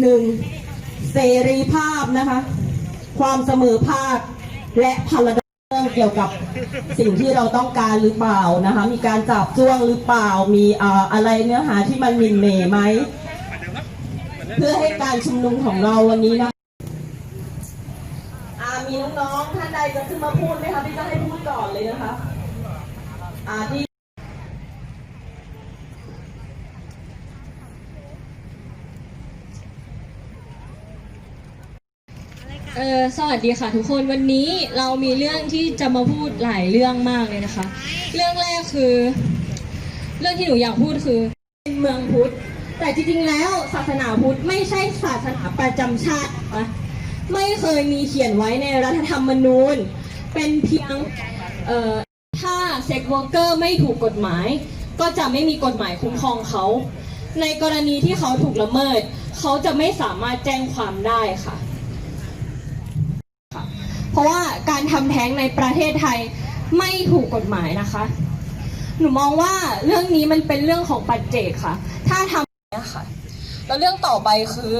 หนึ่งเสรีภาพนะคะ ความเสมอภาคและพลดเรื่องเกี่ยวกับสิ่งที่เราต้องการหรือเปล่านะคะ มีการจับจ้วงหรือเปล่ามีออะไรเนื้อหาที่มันมินเหมไหมเพื่อให้การชุมนุมของเราวันนี้นะมีน้องๆท่านใดจะขึ้นมาพูดไหมคะพี่จะให้พูดก่อนเลยนะคะอ่าที่ เออสวัสดีค่ะทุกคนวันนี้เรามีเรื่องที่จะมาพูดหลายเรื่องมากเลยนะคะ เรื่องแรกคือ เรื่องที่หนูอยากพูดคือ เป็นเมืองพุทธ แต่จริงๆแล้วศาสนาพุทธไม่ใช่ศาสนาประจำชาตินะคะไม่เคยมีเขียนไว้ในรัฐธรรมนูญ เป็นเพียงเอ่อถ้าเซ็กวอร์เกอร์ไม่ถูกกฎหมาย ก็จะไม่มีกฎหมายคุ้มครองเขา ในกรณีที่เขาถูกละเมิด เขาจะไม่สามารถแจ้งความได้ค่ะ เพราะว่าการทำแท้งในประเทศไทยไม่ถูกกฎหมายนะคะ หนูมองว่าเรื่องนี้มันเป็นเรื่องของปัจเจกค่ะ ถ้าทำเนี่ยค่ะ แล้วเรื่องต่อไปคือ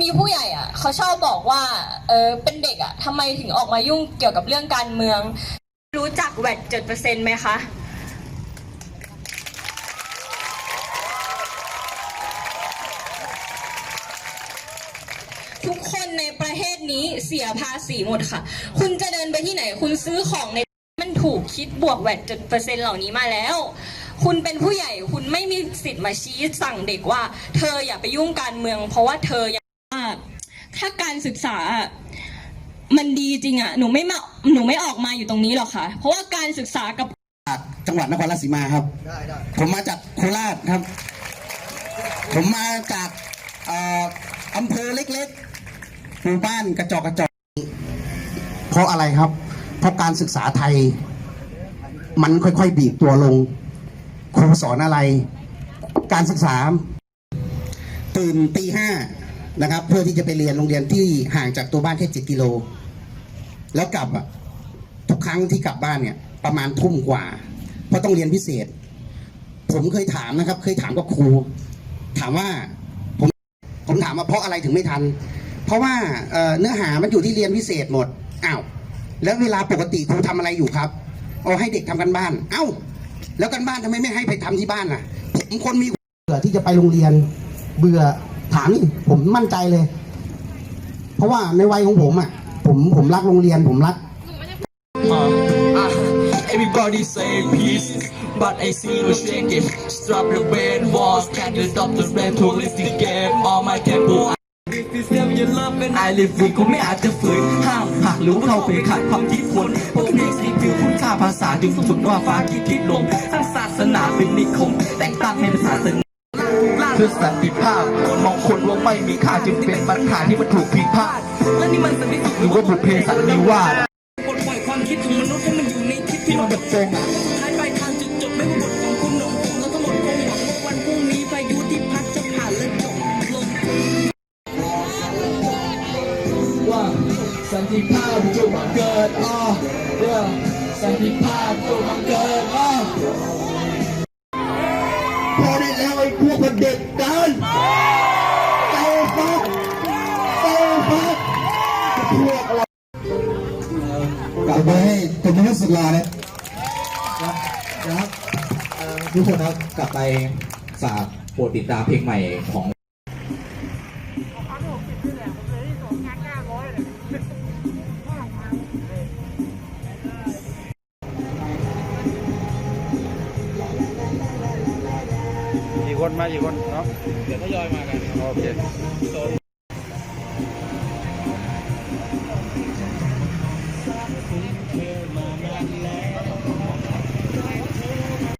มีผู้ใหญ่อะ เขาชอบบอกว่า เออเป็นเด็กอะทำไมถึงออกมายุ่งเกี่ยวกับเรื่องการเมือง รู้จักแวดเจ็ดเปอร์เซ็นต์ไหมคะ ทุกคนในประเทศนี้เสียภาษีหมดค่ะ คุณจะเดินไปที่ไหน คุณซื้อของในมันถูกคิดบวกแวดจุดเปอร์เซ็นต์เหล่านี้มาแล้ว คุณเป็นผู้ใหญ่คุณไม่มีสิทธิ์มาชี้สั่งเด็กว่า เธออย่าไปยุ่งการเมือง เพราะว่าเธอยังถ้าการศึกษามันดีจริงอะหนูไม่มาหนูไม่ออกมาอยู่ตรงนี้หรอกค่ะ เพราะว่าการศึกษากับจังหวัดนครราชสีมาครับ ผมมาจากโคราชครับ ผมมาจากออำเภอเล็ก หมู่บ้านกระจอกกระจอกเพราะอะไรครับ เพราะการศึกษาไทย มันค่อยๆ บีบตัวลง ครูสอนอะไร การศึกษา ตื่นตีห้านะครับ เพื่อที่จะไปเรียนโรงเรียนที่ห่างจากตัวบ้านแค่เจ็ดกิโล แล้วกลับอะทุกครั้งที่กลับบ้านเนี่ย ประมาณทุ่มกว่า เพราะต้องเรียนพิเศษ ผมเคยถามนะครับ เคยถามกับครู ถามว่าผมผมถามว่าเพราะอะไรถึงไม่ทัน ราะว่าเนื้อหามันอยู่ที่เรียนพิเศษหมดอ้าวแล้วเวลาปกติครูทำอะไรอยู่ครับเอาให้เด็กทำกันบ้าน เอ้า แล้วกันบ้านทำไมไม่ให้ไปทำที่บ้านล่ะผมคนมีเบื่อที่จะไปโรงเรียน เบื่อถามนี่ผมมั่นใจเลย เพราะว่าในวัยของผมอะ ผมผมรักโรงเรียนผมรัก everybody say peace, but I see no shaking. Strap the band walls, can't stop the rap holistic game. All my tempo. System you love and I live with ก็ไม่อาจจะฝืนห้ามหักหรือว่าเข้าไปขัดความคิดคนเพราะทุกเพลงสีคือคุณค่าภาษาจึงสุดว่าฟ้าคิดทิศลงทั้งศาสนาเป็นนิคม แต่งตั้งให้เป็นศาสนาเพื่อสันติภาพมองคนว่าไม่มีค่าจึงเป็นปัญหาที่มันถูกผิดพลาดและนี่มันสันติสุขหรือว่าบุพเพสันนิวาสปลดปล่อยความคิดของมนุษย์ให้มันอยู่ในทิศที่มันแบบตรง สันติภาพจงบังเกิดอ้อว่าสันติภาพจงบังเกิดอ้อพอได้แล้วไอ้พวกมันเด็กกันเต้ฟักเต้ฟักพวกเรากลับไปให้ผมให้สุดลาเนี่ยนะครับทุกคนครับกลับไปฝากโปรดติดตามเพลงใหม่ของ คนมากี่คนเนาะเดี๋ยวทยอยมากันโอเค